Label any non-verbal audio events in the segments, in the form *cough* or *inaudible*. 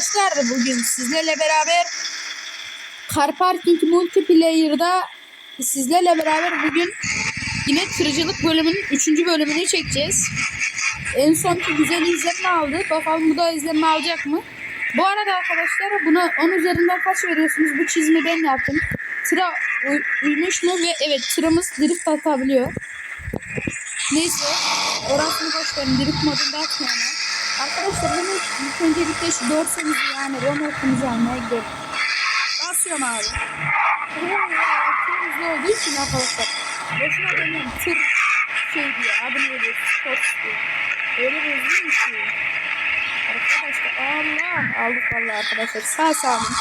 arkadaşlar bugün sizlerle beraber Car Parking Multiplayer'da sizlerle beraber bugün yine tırcılık bölümünün 3. bölümünü çekeceğiz. En sonki güzel izlenme aldı. Bakalım bu da izlenme alacak mı? Bu arada arkadaşlar buna 10 üzerinden kaç veriyorsunuz? Bu çizimi ben yaptım. Tıra uy- uymuş mu? Ve evet tırımız drift atabiliyor. Neyse. Orasını boş verin. Drift modunda atmayalım. Arkadaşlar hemen ilk öncelikle şu dorsemizi yani remorkumuzu almaya gidelim. Basıyorum abi. Çok hızlı olduğu için arkadaşlar. Boşuna demiyorum. Tır şey diyor. Adını veriyor. Sport diyor. Öyle bir hızlıymış ki. Arkadaşlar Allah aldık vallahi arkadaşlar sağ salim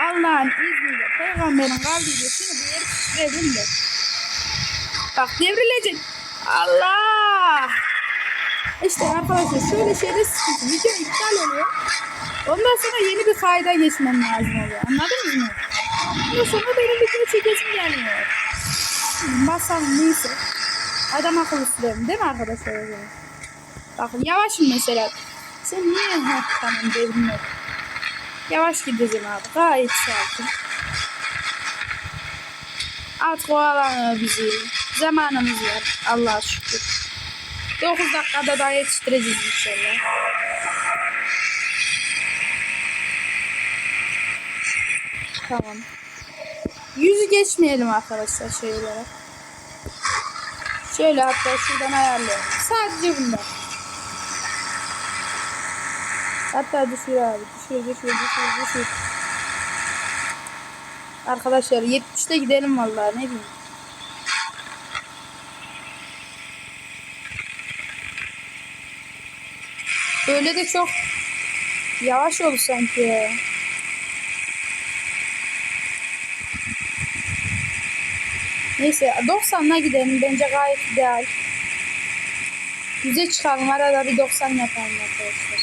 Allah'ın izniyle peygamberin kavliyle şunu bir yer titredim de bak devrilecek Allah işte arkadaşlar şöyle şeyde sıkıntı video iptal oluyor ondan sonra yeni bir kayda geçmem lazım oluyor anladınız mı? Ondan sonra benim video çekesim gelmiyor basalım neyse adam akıllı sürelim değil mi arkadaşlar o? Bakın yavaşım mesela sen niye ha tamam yok. Yavaş gideceğim abi. Gayet sakin. Artık oyalanıyor bizi. Zamanımız var. Allah'a şükür. 9 dakikada daha yetiştireceğiz inşallah. Tamam. Yüzü geçmeyelim arkadaşlar şey. Şöyle hatta şuradan ayarlayalım. Sadece bunlar. Hatta düşür abi. Düşür düşür düşür düşür. Arkadaşlar 70'te gidelim vallahi ne bileyim. Böyle de çok yavaş oldu sanki. Neyse 90'la gidelim bence gayet ideal. Yüze çıkalım arada bir 90 yapalım arkadaşlar.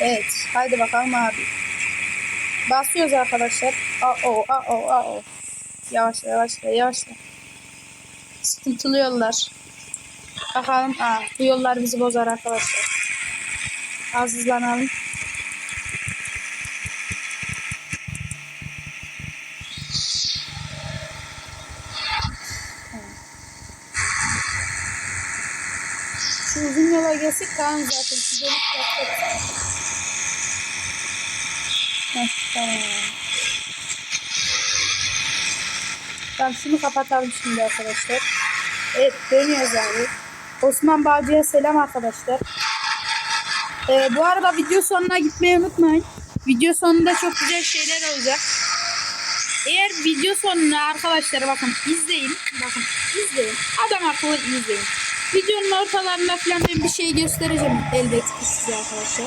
Evet. Haydi bakalım abi. Basıyoruz arkadaşlar. Aa-o, aa-o, aa-o. Yavaşla, yavaşla, yavaşla. Sıkıntılı yollar. Bakalım. Aa, bu yollar bizi bozar arkadaşlar. Az hızlanalım. Şu uzun yola gelsek tamam zaten. Şu dönüp yapacak. Tamam şunu kapatalım şimdi arkadaşlar. Evet dönüyoruz abi. Osman Bağcı'ya selam arkadaşlar. Ee, bu arada video sonuna gitmeyi unutmayın. Video sonunda çok güzel şeyler olacak. Eğer video sonuna arkadaşlar bakın izleyin. Bakın izleyin. Adam akıllı izleyin. Videonun ortalarında falan ben bir şey göstereceğim elbette size arkadaşlar.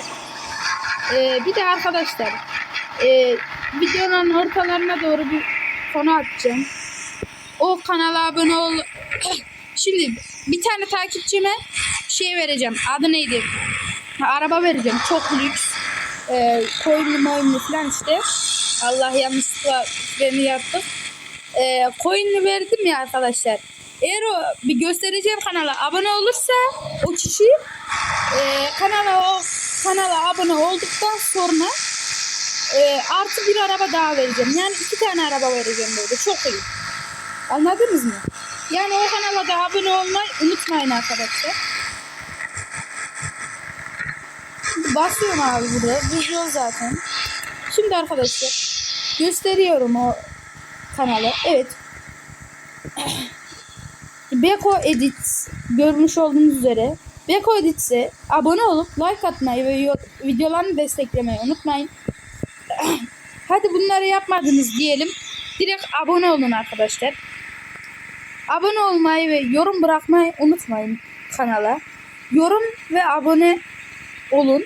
Ee, bir de arkadaşlar e, videonun ortalarına doğru bir konu atacağım. O kanala abone ol. *coughs* Şimdi bir tane takipçime şey vereceğim. Adı neydi? Ha, araba vereceğim. Çok lüks. Ee, coinli moinli falan işte. Allah yanlışlıkla beni yaptı. Ee, coinli verdim ya arkadaşlar. Eğer o bir göstereceğim kanala abone olursa o kişi e, kanala o kanala abone olduktan sonra e, artı bir araba daha vereceğim. Yani iki tane araba vereceğim böyle. Çok iyi. Anladınız mı? Yani o kanala da abone olmayı unutmayın arkadaşlar. Basıyorum abi burada. Düz yol zaten. Şimdi arkadaşlar gösteriyorum o kanalı. Evet. *clears throat* Beko Edit görmüş olduğunuz üzere Beko Edit'e abone olup like atmayı ve videolarını desteklemeyi unutmayın. *clears throat* Hadi bunları yapmadınız diyelim. Direkt abone olun arkadaşlar. Abone olmayı ve yorum bırakmayı unutmayın kanala. Yorum ve abone olun.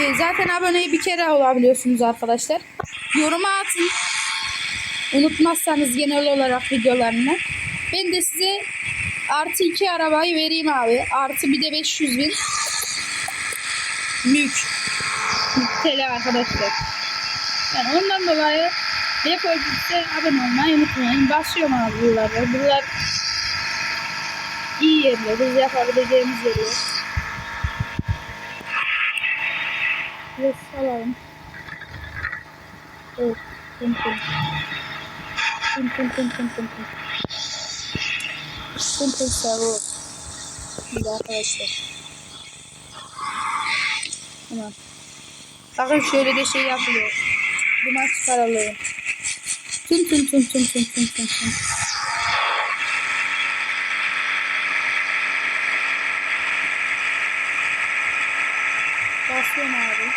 Ee, zaten aboneyi bir kere olabiliyorsunuz arkadaşlar. Yoruma atın. Unutmazsanız genel olarak videolarını. Ben de size artı iki arabayı vereyim abi. Artı bir de 500 bin. Mülk. TL arkadaşlar. Yani ondan dolayı Depozitte abone olmayı unutmayın. Başlıyorum abi buralara. Buralar iyi yerler. Biz yapabileceğimiz yerler. Yes alalım. Evet. Tüm tüm. Tüm tüm tüm tüm tüm tüm. Tüm tüm server. Şimdi arkadaşlar. Tamam. Bakın şöyle de şey yapılıyor. Duman çıkaralım. Tüm tüm tüm tüm tüm tüm tüm tüm. Basıyorum abi.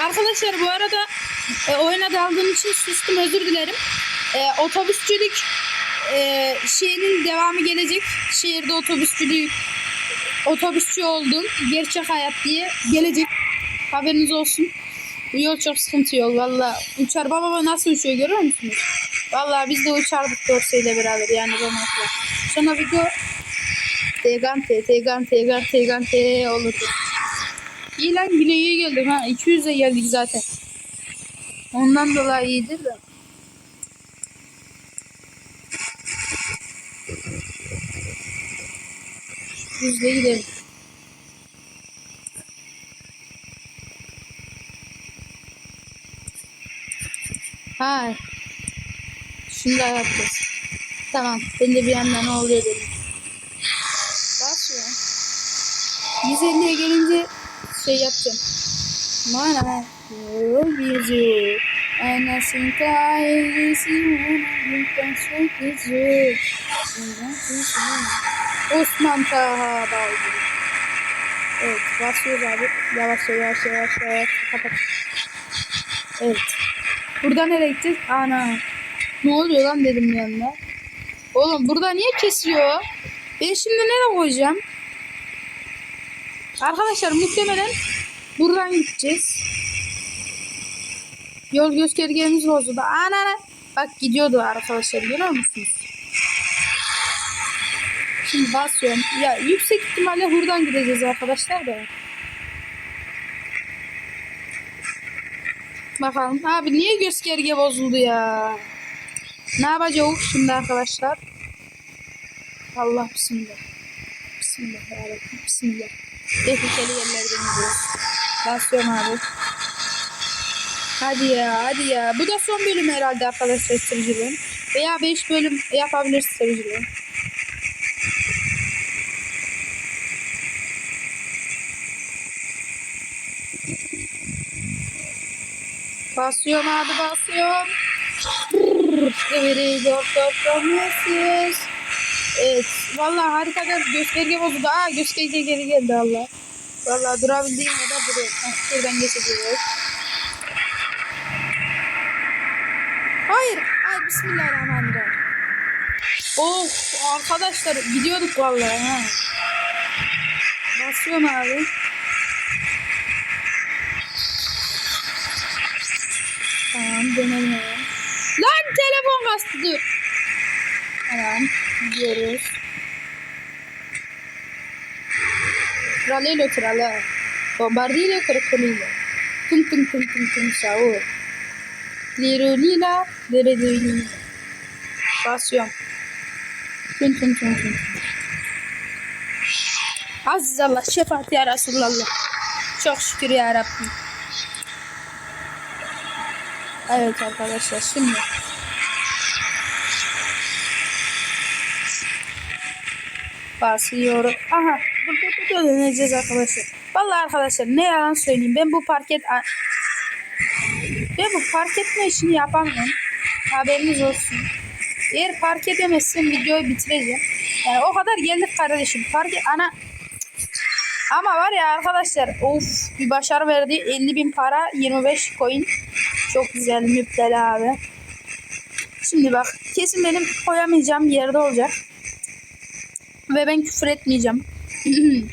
Arkadaşlar bu arada e, oyuna daldığım için sustum özür dilerim. E, otobüsçülük e, şeyinin devamı gelecek. Şehirde otobüsçülük otobüsçü oldum. Gerçek hayat diye gelecek. Haberiniz olsun. Bu yol çok sıkıntı yol. Valla uçar baba nasıl uçuyor görüyor musunuz? Valla biz de uçardık dorseyle beraber yani Romak'la. Sonra video Tegante, Tegante, Tegante, Tegante olurdu. İyi lan yine iyi geldik ha. 200'e geldik zaten. Ondan dolayı iyidir de. Yüzde gidelim. Ha. Şimdi yapacağız. Tamam. Ben de bir yandan oluyor dedim. Bas ya. 150'ye gelince şey yapacağım. Mana yüzü Anasın kailisi Yükten söküzü Osman Taha Balcı Evet basıyoruz abi Yavaş yavaş yavaş yavaş Kapat Evet Burada nereye gideceğiz? Ana Ne oluyor lan dedim yanına Oğlum burada niye kesiyor? Ben şimdi nereye koyacağım? Arkadaşlar muhtemelen buradan gideceğiz. Yol göstergemiz bozuldu. Ana bak gidiyordu arkadaşlar görüyor musunuz? Şimdi basıyorum. Ya yüksek ihtimalle buradan gideceğiz arkadaşlar da. Bakalım. Abi niye gösterge bozuldu ya? Ne yapacağız şimdi arkadaşlar? Allah bismillah. Bismillah ya Rabbi, Bismillah. Tehlikeli yerlerden gidiyoruz. Basıyorum abi. Hadi ya hadi ya. Bu da son bölüm herhalde arkadaşlar sürücülüğün. Veya 5 bölüm yapabiliriz sürücülüğün. Basıyorum abi basıyorum. Evet, doktor promises. Evet. Vallahi harikada gösterge bozuldu. Aa gösterge geri geldi Allah. Vallahi durabildiğim kadar duruyor. Heh, şuradan geçeceğiz. Hayır. Hayır. Bismillahirrahmanirrahim. Of arkadaşlar gidiyorduk vallahi ha. Basıyorum abi. Dönelim. Lan telefon kastı dur. Tamam gidiyoruz. Tralelo trala. Bombardino krokodilo. Tum tum tum tum tum sahur. Liru lila. Lere lila. Basıyorum. Tum tum tum tum. Aziz Allah. Şefaat ya Resulallah. Çok şükür ya Rabbim. Evet arkadaşlar şimdi. Basıyorum. Aha burada da döneceğiz arkadaşlar. Vallahi arkadaşlar ne yalan söyleyeyim ben bu parket ben bu park etme işini yapamıyorum. Haberiniz olsun. Eğer park edemezsem videoyu bitireceğim. Yani o kadar geldik kardeşim. Park et, ana ama var ya arkadaşlar of bir başarı verdi. 50 bin para 25 coin. Çok güzel müptela abi. Şimdi bak kesin benim koyamayacağım yerde olacak. Ve ben küfür etmeyeceğim. *clears throat*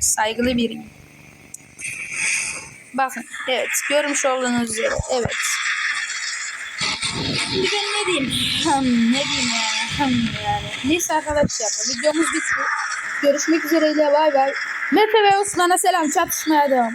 Saygılı biriyim. Bakın evet görmüş olduğunuz üzere evet. Şimdi ben ne diyeyim? Hmm, ne diyeyim yani? Yani. Neyse arkadaşlar videomuz bitti. Görüşmek üzereyle bay bay. Mete ve Osman'a selam çatışmaya devam.